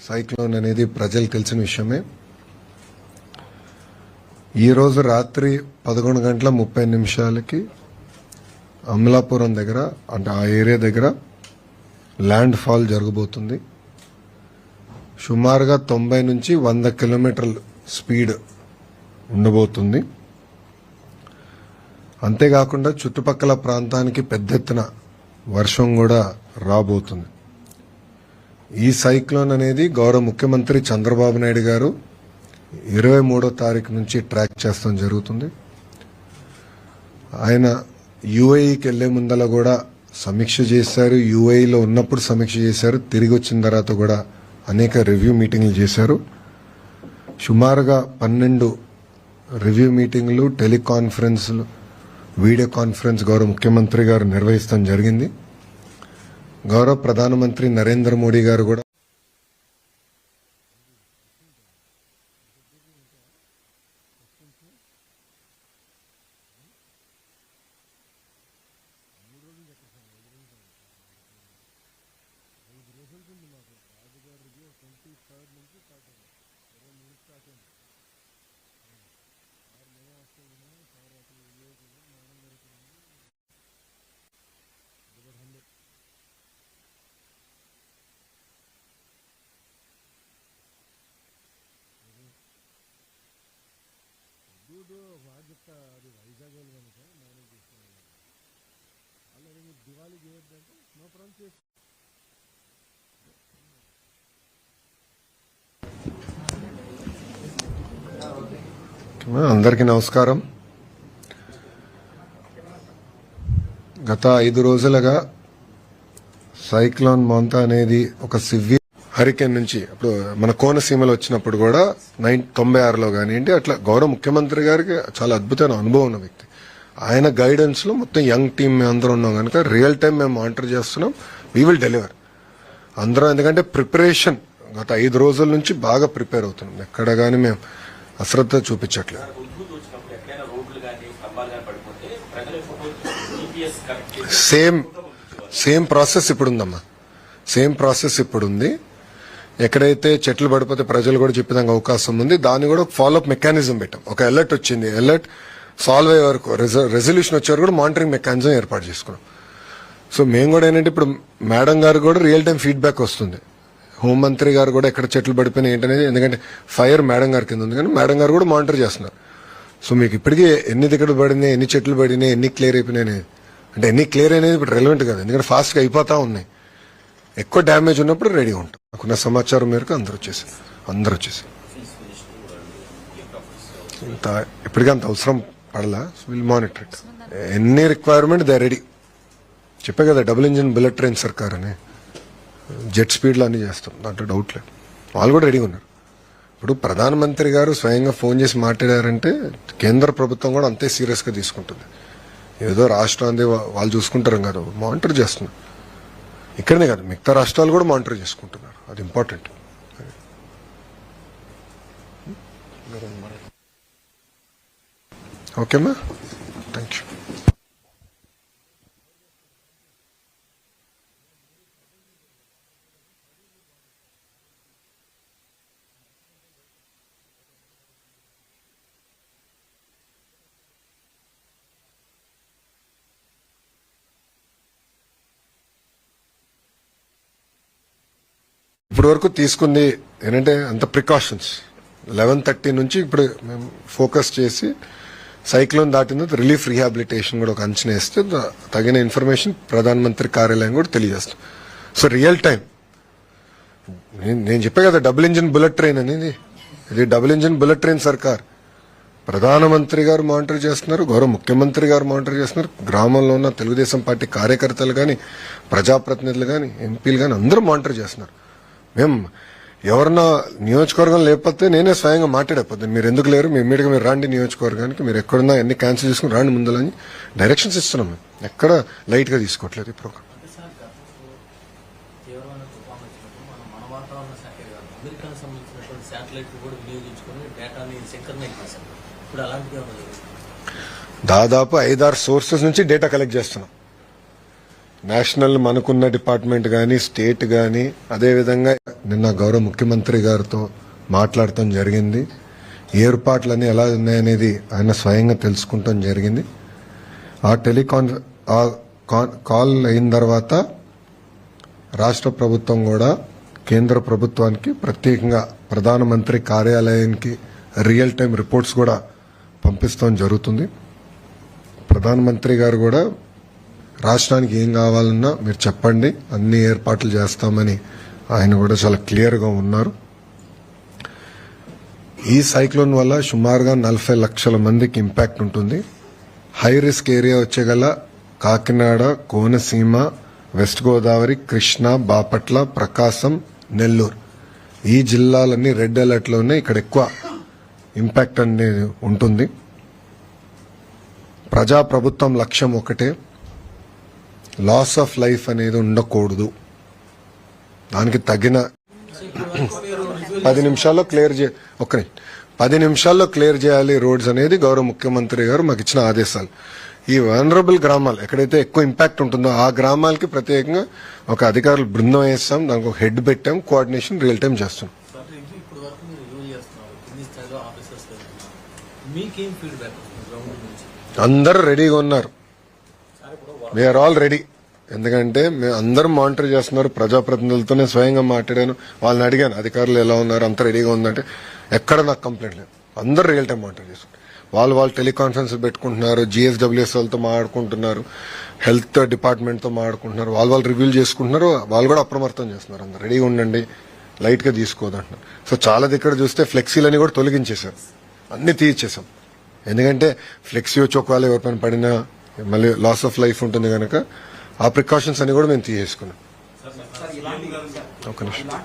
Cyclone అనేది ప్రజలు తెలిసిన విషయమే. ఈరోజు రాత్రి పదకొండు గంటల ముప్పై నిమిషాలకి అమలాపురం దగ్గర అంటే ఆ ఏరియా దగ్గర ల్యాండ్ ఫాల్ జరగబోతుంది. సుమారుగా తొంభై నుంచి వంద కిలోమీటర్ల స్పీడ్ ఉండబోతుంది. అంతేకాకుండా చుట్టుపక్కల ప్రాంతానికి పెద్ద ఎత్తున వర్షం కూడా రాబోతుంది. ఈ సైక్లోన్ అనేది గౌరవ ముఖ్యమంత్రి చంద్రబాబు నాయుడు గారు ఇరవై మూడో తారీఖు నుంచి ట్రాక్ చేస్తాం జరుగుతుంది. ఆయన యుఏఈకి వెళ్ళే ముందల కూడా సమీక్ష చేశారు యుఏఈలో ఉన్నప్పుడు సమీక్ష చేశారు తిరిగి వచ్చిన తర్వాత కూడా అనేక రివ్యూ మీటింగ్లు చేశారు. సుమారుగా పన్నెండు రివ్యూ మీటింగ్లు టెలికాన్ఫరెన్స్లు వీడియో కాన్ఫరెన్స్ గౌరవ ముఖ్యమంత్రి గారు నిర్వహిస్తాం జరిగింది. గౌరవ ప్రధానమంత్రి నరేంద్ర మోడీ గారు కూడా అది వైజాగ్ వాళ్ళు కనుక మేనేజ్ చేస్తున్నాను అలాగే మీరు దివాళీ చేయొద్దంటే నో ప్రాబ్లం చేసి అందరికీ నమస్కారం. గత ఐదు రోజులుగా సైక్లోన్ మోంతా అనేది ఒక సివియర్ హరికేన్ నుంచి ఇప్పుడు మన కోనసీమలో వచ్చినప్పుడు కూడా నైన్ తొంభై ఆరులో కానివ్వండి అట్లా గౌరవ ముఖ్యమంత్రి గారికి చాలా అద్భుతమైన అనుభవం ఉన్న వ్యక్తి. ఆయన గైడెన్స్లో మొత్తం యంగ్ టీం మేము అందరం ఉన్నాం కనుక రియల్ టైం మేము మానిటర్ చేస్తున్నాం. వీ విల్ డెలివర్ అందరం ఎందుకంటే ప్రిపరేషన్ గత ఐదు రోజుల నుంచి బాగా ప్రిపేర్ అవుతున్నాం. ఎక్కడ కానీ మేము అశ్రద్ధ చూపించట్లేదు. సేమ్ సేమ్ ప్రాసెస్ ఇప్పుడు ఉందమ్మా సేమ్ ప్రాసెస్ ఇప్పుడు ఉంది ఎక్కడైతే చెట్లు పడిపోతే ప్రజలు కూడా చెప్పేదానికి అవకాశం ఉంది దాన్ని కూడా ఫాలోఅప్ మెకానిజం పెట్టాం. ఒక అలర్ట్ వచ్చింది. అలర్ట్ సాల్వ్ అయ్యే వరకు రెజల్యూషన్ వచ్చే వరకు కూడా మానిటరింగ్ మెకానిజం ఏర్పాటు చేసుకున్నాం. సో మేము కూడా ఏంటంటే ఇప్పుడు మేడం గారు కూడా రియల్ టైం ఫీడ్బ్యాక్ వస్తుంది. హోంమంత్రి గారు కూడా ఎక్కడ చెట్లు పడిపోయినాయి ఏంటనేది ఎందుకంటే ఫైర్ మేడం గారి కింద ఉంది. కానీ మేడం గారు కూడా మానిటర్ చేస్తున్నారు. సో మీకు ఇప్పటికీ ఎన్ని దిక్కలు పడినాయి ఎన్ని చెట్లు పడినాయి ఎన్ని క్లియర్ అయిపోయినాయి అనేది అంటే ఎన్ని క్లియర్ అనేది ఇప్పుడు రెలవెంట్ కాదు. ఎందుకంటే ఫాస్ట్గా అయిపోతా ఉన్నాయి. ఎక్కువ డ్యామేజ్ ఉన్నప్పుడు రెడీ ఉంటాం. నాకున్న సమాచారం మేరకు అందరూ వచ్చేసి అందరూ వచ్చేసి ఇంత ఇప్పటికీ అంత అవసరం పడలా. విల్ మానిటర్ ఇట్ ఎన్ని రిక్వైర్మెంట్ దే రెడీ చెప్పే కదా డబుల్ ఇంజిన్ బుల్లెట్ ట్రైన్ సర్కార్ అని జెట్ స్పీడ్లో అన్ని చేస్తాం. దాంట్లో డౌట్ లేదు. వాళ్ళు కూడా రెడీగా ఉన్నారు. ఇప్పుడు ప్రధానమంత్రి గారు స్వయంగా ఫోన్ చేసి మాట్లాడారంటే కేంద్ర ప్రభుత్వం కూడా అంతే సీరియస్గా తీసుకుంటుంది. ఏదో రాష్ట్రాన్ని వాళ్ళు చూసుకుంటారు కాదు మానిటర్ చేస్తున్నారు. ఇక్కడనే కాదు మిగతా రాష్ట్రాలు కూడా మానిటర్ చేసుకుంటున్నారు. అది ఇంపార్టెంట్ ఓకేమ్మా థ్యాంక్ యూ ఇప్పటి వరకు తీసుకుంది ఏంటంటే అంత ప్రికాషన్స్ లెవెన్ థర్టీ నుంచి ఇప్పుడు మేము ఫోకస్ చేసి సైక్లోన్ దాటిన రిలీఫ్ రీహాబిలిటేషన్ కూడా ఒక అంచనా వేస్తే తగిన ఇన్ఫర్మేషన్ ప్రధానమంత్రి కార్యాలయం కూడా తెలియజేస్తాం సో రియల్ టైం నేను నేను చెప్పే కదా డబుల్ ఇంజిన్ బుల్లెట్ ట్రైన్ అనేది. ఇది డబుల్ ఇంజిన్ బుల్లెట్ ట్రైన్ సర్కార్. ప్రధానమంత్రి గారు మానిటర్ చేస్తున్నారు గౌరవ ముఖ్యమంత్రి గారు మానిటర్ చేస్తున్నారు. గ్రామంలో ఉన్న తెలుగుదేశం పార్టీ కార్యకర్తలు కానీ ప్రజాప్రతినిధులు కానీ ఎంపీలు కానీ అందరూ మానిటర్ చేస్తున్నారు. మేము ఎవరన్నా నియోజకవర్గం లేకపోతే నేనే స్వయంగా మాట్లాడకపోతే. మీరు ఎందుకు లేరు? మీ ఇమ్మీడియట్గా మీరు రాండి నియోజకవర్గానికి. మీరు ఎక్కడున్నా ఎన్ని క్యాన్సిల్ చేసుకుని రాండి ముందులని డైరెక్షన్స్ ఇస్తున్నాం మేము. ఎక్కడ లైట్గా తీసుకోవట్లేదు ఈ ప్రోగ్రామ్ దాదాపు ఐదారు సోర్సెస్ నుంచి డేటా కలెక్ట్ చేస్తున్నాం. నేషనల్ మనకున్న డిపార్ట్మెంట్ కానీ స్టేట్ కానీ అదేవిధంగా నిన్న గౌరవ ముఖ్యమంత్రి గారితో మాట్లాడటం జరిగింది. ఏర్పాట్లన్నీ ఎలా ఉన్నాయనేది ఆయన స్వయంగా తెలుసుకుంటాం జరిగింది. ఆ టెలికాన్ ఆ కాన్- కాల్ అయిన తర్వాత రాష్ట్ర ప్రభుత్వం కూడా కేంద్ర ప్రభుత్వానికి ప్రత్యేకంగా ప్రధానమంత్రి కార్యాలయానికి రియల్ టైం రిపోర్ట్స్ కూడా పంపిస్తాం జరుగుతుంది. ప్రధానమంత్రి గారు కూడా రాష్ట్రానికి ఏం కావాలన్నా మీరు చెప్పండి. అన్ని ఏర్పాట్లు చేస్తామని ఆయన కూడా చాలా క్లియర్గా ఉన్నారు. ఈ సైక్లోన్ వల్ల సుమారుగా నలభై లక్షల మందికి ఇంపాక్ట్ ఉంటుంది. హై రిస్క్ ఏరియా వచ్చేగల కాకినాడ కోనసీమ వెస్ట్ గోదావరి కృష్ణా బాపట్ల ప్రకాశం నెల్లూరు. ఈ జిల్లాలన్నీ రెడ్ అలర్ట్లోనే ఇక్కడ ఎక్కువ ఇంపాక్ట్ అనేది ఉంటుంది. ప్రజా ప్రభుత్వం లక్ష్యం ఒకటే. లాస్ ఆఫ్ లైఫ్ అనేది ఉండకూడదు. దానికి తగిన పది నిమిషాల్లో క్లియర్ చే ఒక్క నిమిషం. పది నిమిషాల్లో క్లియర్ చేయాలి రోడ్స్ అనేది గౌరవ ముఖ్యమంత్రి గారు మాకు ఇచ్చిన ఆదేశాలు. ఈ వనరబుల్ గ్రామాలు ఎక్కడైతే ఎక్కువ ఇంపాక్ట్ ఉంటుందో ఆ గ్రామాలకి ప్రత్యేకంగా ఒక అధికారులు బృందం వేస్తాం దానికి ఒక హెడ్ పెట్టాం కోఆర్డినేషన్ రియల్ టైం చేస్తాం. అందరూ రెడీగా ఉన్నారు. వీఆర్ ఆల్ రెడీ ఎందుకంటే మేము అందరం మానిటర్ చేస్తున్నారు. ప్రజాప్రతినిధులతో నేను స్వయంగా మాట్లాడాను. వాళ్ళని అడిగాను అధికారులు ఎలా ఉన్నారు? అంత రెడీగా ఉందంటే ఎక్కడ నాకు కంప్లైంట్ లేదు. అందరూ రియల్ టైం మానిటర్ చేస్తున్నారు. వాళ్ళు వాళ్ళు టెలికాన్ఫరెన్స్ పెట్టుకుంటున్నారు జిఎస్డబ్ల్యూఎస్ వాళ్ళతో మాట్లాడుకుంటున్నారు హెల్త్ డిపార్ట్మెంట్తో మాట్లాడుకుంటున్నారు. వాళ్ళు వాళ్ళు రివ్యూలు చేసుకుంటున్నారు. వాళ్ళు కూడా అప్రమత్తం చేస్తున్నారు. అందరు రెడీగా ఉండండి లైట్గా తీసుకోదంటున్నారు సో చాలా దగ్గర చూస్తే ఫ్లెక్సీలని కూడా తొలగించేశారు. అన్నీ తీయించేసాం ఎందుకంటే ఫ్లెక్సీ వచ్చి ఒకవేళ ఎవరిపైన పడినా మళ్ళీ లాస్ ఆఫ్ లైఫ్ ఉంటుంది కనుక ఆ ప్రికాషన్స్ అన్ని కూడా మేము తీసేసుకున్నాం. ఒక నిమిషం.